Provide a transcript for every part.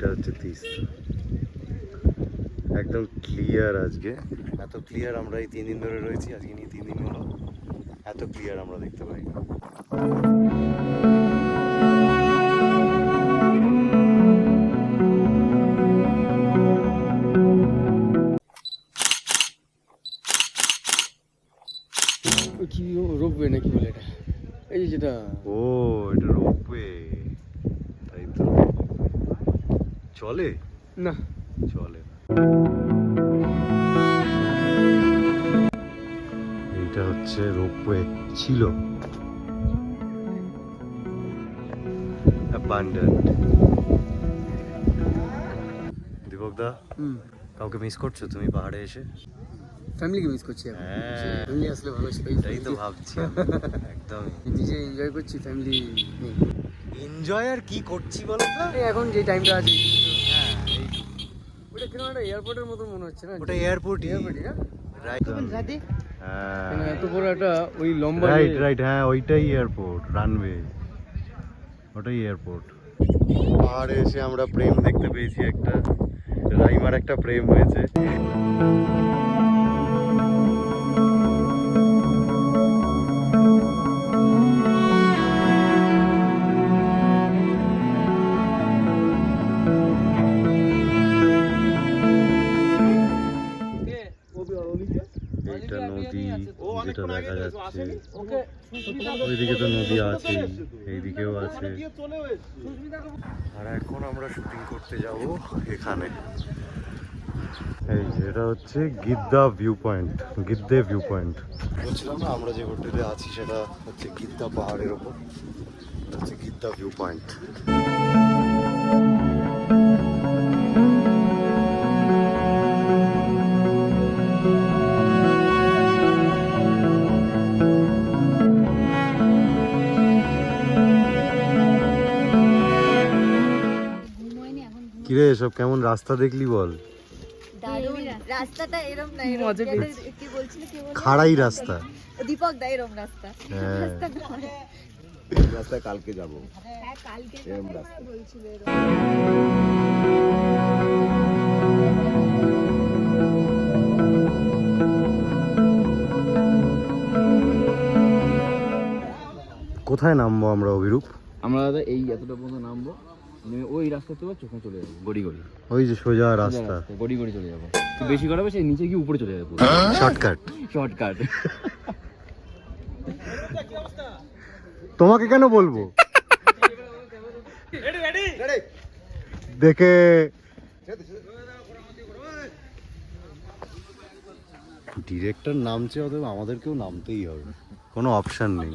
এটা হচ্ছে তিস্তা। একদম ক্লিয়ার আজকে। এত ক্লিয়ার আমরা এই তিন দিন ধরে রয়েছি আজকে নিয়ে তিন দিন হলো। এত ক্লিয়ার আমরা দেখতে পাই না। কি রোপওয়ে নাকি বলে এটা? এই যে যেটা ও এটা রোপওয়ে। চলে? না। চলে এটা হচ্ছে রোপওয়ে ছিল। অ্যাবান্ডেন্ট দীপক দা হুম। কাউকে মিস করছ? তুমি পাহাড়ে এসে? ফ্যামিলিকে মিস করছি এখন। ফ্যামিলি আসলে ভালো ছিল এটাই তো ভাবছি আমি। একদম নিজে এনজয় করছি ফ্যামিলি এনজয় আর কি করছি বলো তো? এখন যে টাইমটা আছে কেন? একটা এয়ারপোর্টের মতো মনে হচ্ছে না? ওটা এয়ারপোর্ট এয়ারপোর্টই না? রাইট এত বড় একটা ওই লম্বা রাইট রাইট হ্যাঁ ওইটাই এয়ারপোর্ট রানওয়ে ওটাই এয়ারপোর্ট। পাহাড়ে এসে আমরা প্রেম দেখতে পেয়েছি একটা। রাইমার একটা প্রেম হয়েছে। এইটা নদী যেটা দেখা যাচ্ছে। ওইদিকে তো নদী আছে এইদিকেও আছে। আর এখন আমরা শুটিং করতে যাব এখানে। এই এটা হচ্ছে Gidda view point Gidde view point বলছিলাম না আমরা যে হোটেলে আছি সেটা হচ্ছে গিদ্দা পাহাড়ের ওপর। হচ্ছে গিদ্দা ভিউ পয়েন্ট এসব কেমন রাস্তা দেখলি বল? রাস্তাটা এরম না এরম মজা যেটা- পেয়েছি। কি বলছিল কি খাড়াই রাস্তা। দীপক দা এরম রাস্তা। হ্যাঁ। রাস্তায় কালকে যাব। হ্যাঁ কালকে এরম রাস্তা। বলছিল কোথায় নামবো আমরা অভিরূপ? আমরা দাদা এই এতটা পর্যন্ত নামবো। নেমে ওই রাস্তা থেকে চোখে চলে যাব গড়ি গড়ি। ওই যে সোজা রাস্তা। গড়ি গড়ি চলে যাব। তো বেশি করাবে সেই নিচে গিয়ে উপরে চলে যাবে শর্টকাট শর্টকাট তোমাকে কেন বলব? দেখে ডিরেক্টর নামছে অতএব আমাদেরকেও নামতেই হবে। কোনো অপশান নেই।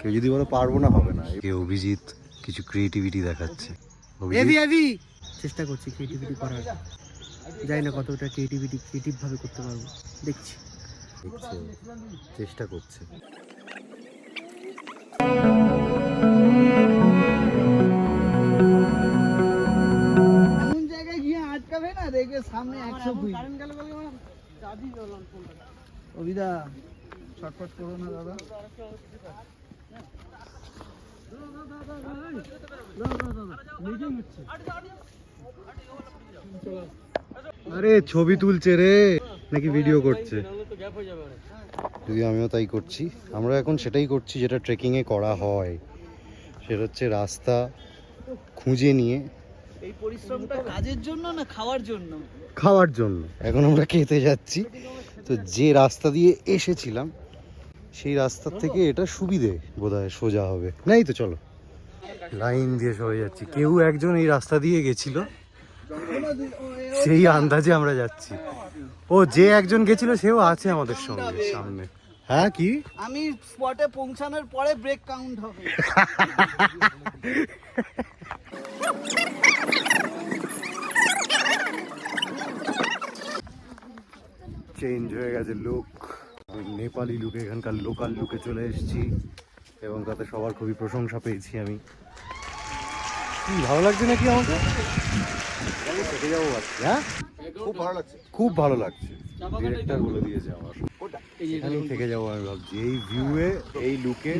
কেউ যদি বলে পারব না হবে না। কে অভিজিৎ? কিছু ক্রিয়েটিভিটি দেখাচ্ছে। অভিজিৎ চেষ্টা করছি ক্রিয়েটিভিটি করার। জানি না কতটা ক্রিয়েটিভিটি ক্রিয়েটিভ ভাবে করতে পারব। দেখছি। দেখছে, চেষ্টা করছে। এমন জায়গায় গিয়ে আটকাবে না দেখবে সামনে একশো কুড়ি অভিদা ছটফট করো না দাদা। আরে ছবি তুলছে রে। নাকি ভিডিও করছে। যদি আমিও তাই করছি। আমরা এখন সেটাই করছি যেটা ট্রেকিংয়ে করা হয়। সেটা হচ্ছে রাস্তা খুঁজে নিয়ে। এই পরিশ্রমটা কাজের জন্য না খাওয়ার জন্য? খাওয়ার জন্য। এখন আমরা খেতে যাচ্ছি। তো যে রাস্তা দিয়ে এসেছিলাম সেই রাস্তার থেকে এটা সুবিধে বোধহয় সোজা হবে। নাই তো চলো। লাইন দিয়ে সবাই যাচ্ছি। কেউ একজন এই রাস্তা দিয়ে গেছিল। সেই আন্দাজে আমরা যাচ্ছি। ও যে একজন গেছিল সেও আছে আমাদের সঙ্গে সামনে। হ্যাঁ কি? আমি স্পটে পৌঁছানোর পরে ব্রেক কাউন্ট হবে। চেঞ্জ হয়ে গেছে লুক নেপালি লুকে এখানকার লোকাল লুকে চলে এসেছি এবং তাতে সবার খুবই প্রশংসা পেয়েছি আমি। কি ভালো লাগছে নাকি আমাকে? থেকে যাব ভাবছি হ্যাঁ? খুব ভালো লাগছে। খুব ভালো লাগছে। ডিরেক্টর বলে দিয়েছে আমার। এখানেই থেকে যাব আমি ভাবছি। এই ভিউয়ে এই লুকে।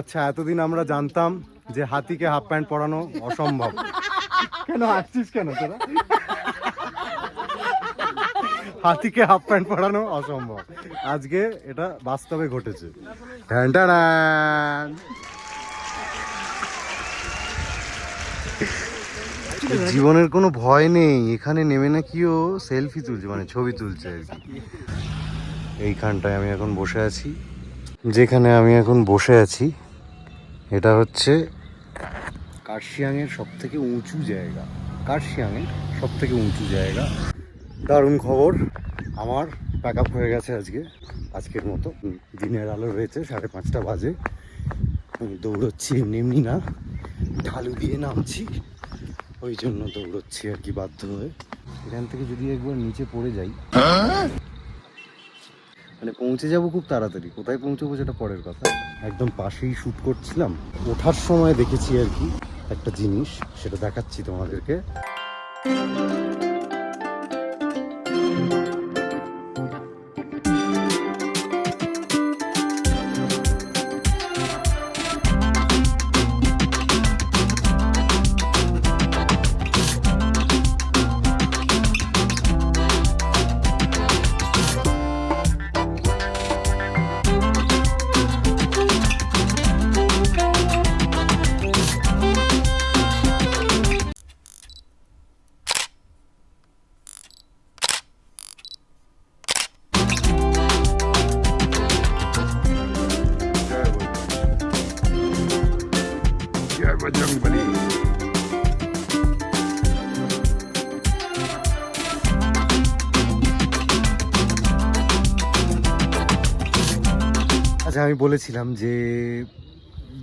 আচ্ছা এতদিন আমরা জানতাম যে হাতিকে হাফ প্যান্ট পরানো অসম্ভব। কেন হাসছিস কেন তোরা? হাতিকে হাফ প্যান্ট পরানো অসম্ভব। আজকে এটা বাস্তবে ঘটেছে। জীবনের কোনো ভয় নেই। এখানে নেমে নাকিও সেলফি তুলছে মানে ছবি তুলছে আর কি। এইখানটায় আমি এখন বসে আছি। যেখানে আমি এখন বসে আছি এটা হচ্ছে কার্শিয়াংয়ের সব থেকে উঁচু জায়গা। কার্শিয়াংয়ের সব থেকে উঁচু জায়গা। দারুণ খবর। আমার প্যাক আপ হয়ে গেছে আজকে। আজকের মতো দিনের আলো রয়েছে, সাড়ে পাঁচটা বাজে। আমি দৌড়চ্ছি, এমনি এমনি না। ঢালু দিয়ে নামছি। ওই জন্য দৌড়চ্ছি আর কি বাধ্য হয়ে। এখান থেকে যদি একবার নিচে পড়ে যাই। মানে পৌঁছে যাব খুব তাড়াতাড়ি। কোথায় পৌঁছবো সেটা পরের কথা। একদম পাশেই শ্যুট করছিলাম। ওঠার সময় দেখেছি আর কি একটা জিনিস, সেটা দেখাচ্ছি তোমাদেরকে। আচ্ছা আমি বলেছিলাম যে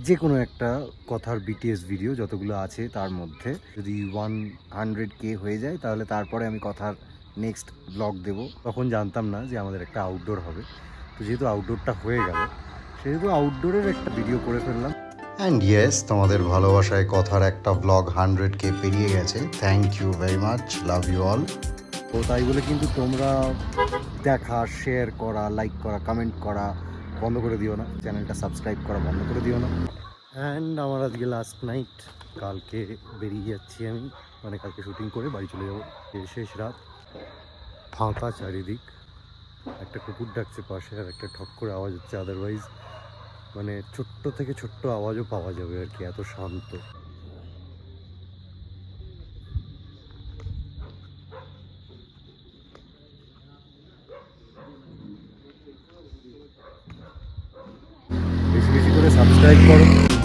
যে কোনো একটা কথার বিটিএস ভিডিও যতগুলো আছে তার মধ্যে যদি ওয়ান হান্ড্রেড কে হয়ে যায়, তাহলে তারপরে আমি কথার নেক্সট ব্লগ দেব। তখন জানতাম না যে আমাদের একটা আউটডোর হবে। তো যেহেতু আউটডোরটা হয়ে গেল, সেহেতু আউটডোরের একটা ভিডিও করে ফেললাম। অ্যান্ড ইয়েস তোমাদের ভালোবাসায় কথার একটা ব্লগ হান্ড্রেড কে পেরিয়ে গেছে। Thank you very much love you all তো তাই বলে কিন্তু তোমরা দেখা শেয়ার করা লাইক করা কমেন্ট করা বন্ধ করে দিও না। চ্যানেলটা সাবস্ক্রাইব করা বন্ধ করে দিও না। অ্যান্ড আমার আজকে লাস্ট নাইট কালকে বেরিয়ে যাচ্ছি আমি। মানে কালকে শুটিং করে বাড়ি চলে যাব। শেষ রাত। ফাঁকা চারিদিক। একটা কুকুর ডাকছে পাশে আর একটা ঠক করে আওয়াজ হচ্ছে আদারওয়াইজ মানে ছোট্ট থেকে ছোট্ট আওয়াজও পাওয়া যাবে আর কি, এত শান্ত। বেশি বেশি করে সাবস্ক্রাইব করো।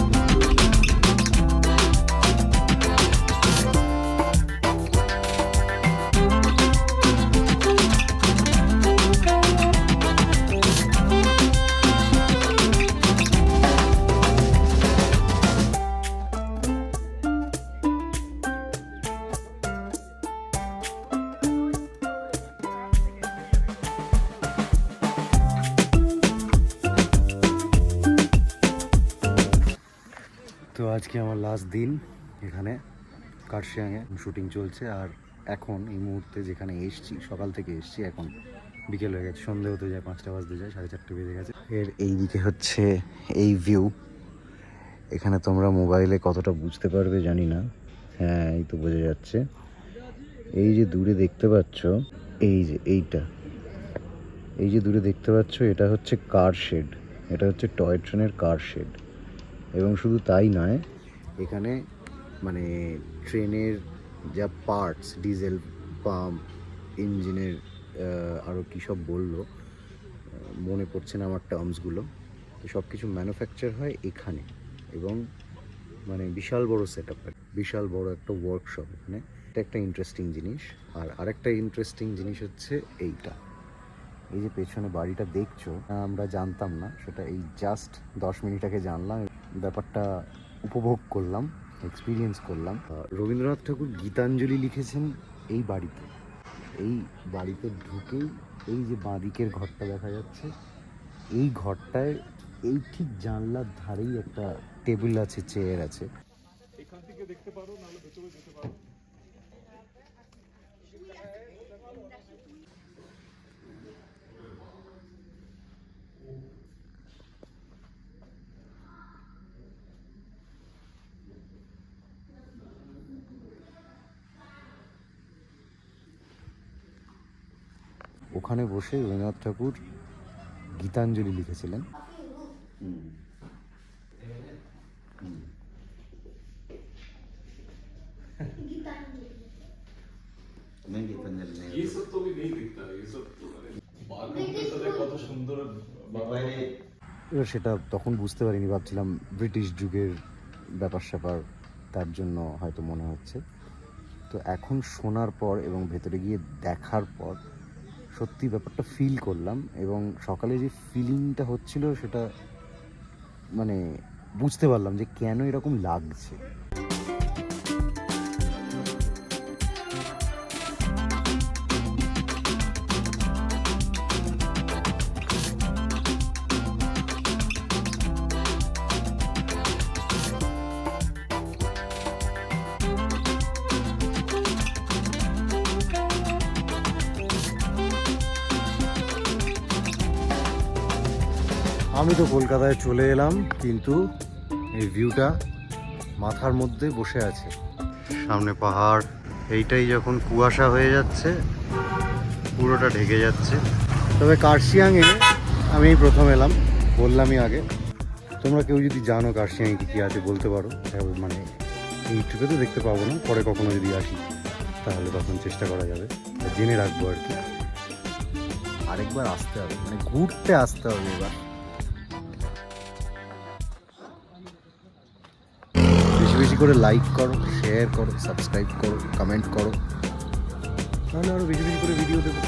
আজকে আমার লাস্ট দিন এখানে কার্শিয়াংয়ে শুটিং চলছে আর এখন এই মুহূর্তে যেখানে এসছি, সকাল থেকে এসছি, এখন বিকেল হয়ে গেছে, সন্ধে হতে যায়, পাঁচটা বাজতে যায়, সাড়ে চারটে বেজে গেছে। এর এই দিকে হচ্ছে এই ভিউ এখানে তোমরা মোবাইলে কতটা বুঝতে পারবে জানি না। হ্যাঁ এই তো বোঝা যাচ্ছে। এই যে দূরে দেখতে পাচ্ছ, এই যে এইটা। এই যে দূরে দেখতে পাচ্ছ, এটা হচ্ছে কার শেড এটা হচ্ছে টয় ট্রেনের কার শেড এবং শুধু তাই নয় এখানে মানে ট্রেনের যা পার্টস ডিজেল পাম্প ইঞ্জিনের আরও কী সব বলল মনে পড়ছে না আমার টার্মসগুলো তো সব কিছু ম্যানুফ্যাকচার হয় এখানে এবং মানে বিশাল বড় সেট আপ বিশাল বড় একটা ওয়ার্কশপ এখানে। এটা একটা ইন্টারেস্টিং জিনিস। আর আরেকটা ইন্টারেস্টিং জিনিস হচ্ছে এইটা। এই যে পেছনে বাড়িটা দেখছ, আমরা জানতাম না, সেটা এই জাস্ট দশ মিনিট আগে জানলাম। ব্যাপারটা উপভোগ করলাম এক্সপিরিয়েন্স করলাম। রবীন্দ্রনাথ ঠাকুর গীতাঞ্জলি লিখেছেন এই বাড়িতে। এই বাড়িতে ঢুকেই এই যে বাঁদিকের ঘরটা দেখা যাচ্ছে, এই ঘরটায় এই ঠিক জানলার ধারেই একটা টেবিল আছে চেয়ার আছে। ওখানে বসে রবীন্দ্রনাথ ঠাকুর গীতাঞ্জলি লিখেছিলেন। এবার সেটা তখন বুঝতে পারিনি ভাবছিলাম ব্রিটিশ যুগের ব্যাপার স্যাপার তার জন্য হয়তো মনে হচ্ছে। তো এখন শোনার পর এবং ভেতরে গিয়ে দেখার পর সত্যি ব্যাপারটা ফিল করলাম এবং সকালে যে ফিলিংটা হচ্ছিল সেটা মানে বুঝতে পারলাম যে কেন এরকম লাগছে। আমি তো কলকাতায় চলে এলাম কিন্তু এই ভিউটা মাথার মধ্যে বসে আছে। সামনে পাহাড় এইটাই যখন কুয়াশা হয়ে যাচ্ছে পুরোটা ঢেকে যাচ্ছে। তবে কার্শিয়াংয়ে আমি প্রথম এলাম বললামই আগে। তোমরা কেউ যদি জানো কার্শিয়াংয়ে কী কী আছে বলতে পারো। মানে ইউটিউবে তো দেখতে পাবো না পরে কখনো যদি আসি তাহলে তখন চেষ্টা করা যাবে। জেনে রাখব আর কি। আরেকবার আসতে হবে মানে ঘুরতে আসতে হবে এবার। বেশি করে লাইক করো শেয়ার করো সাবস্ক্রাইব করো কমেন্ট করো। তাহলে আরও বেশি বেশি করে ভিডিও দেবো।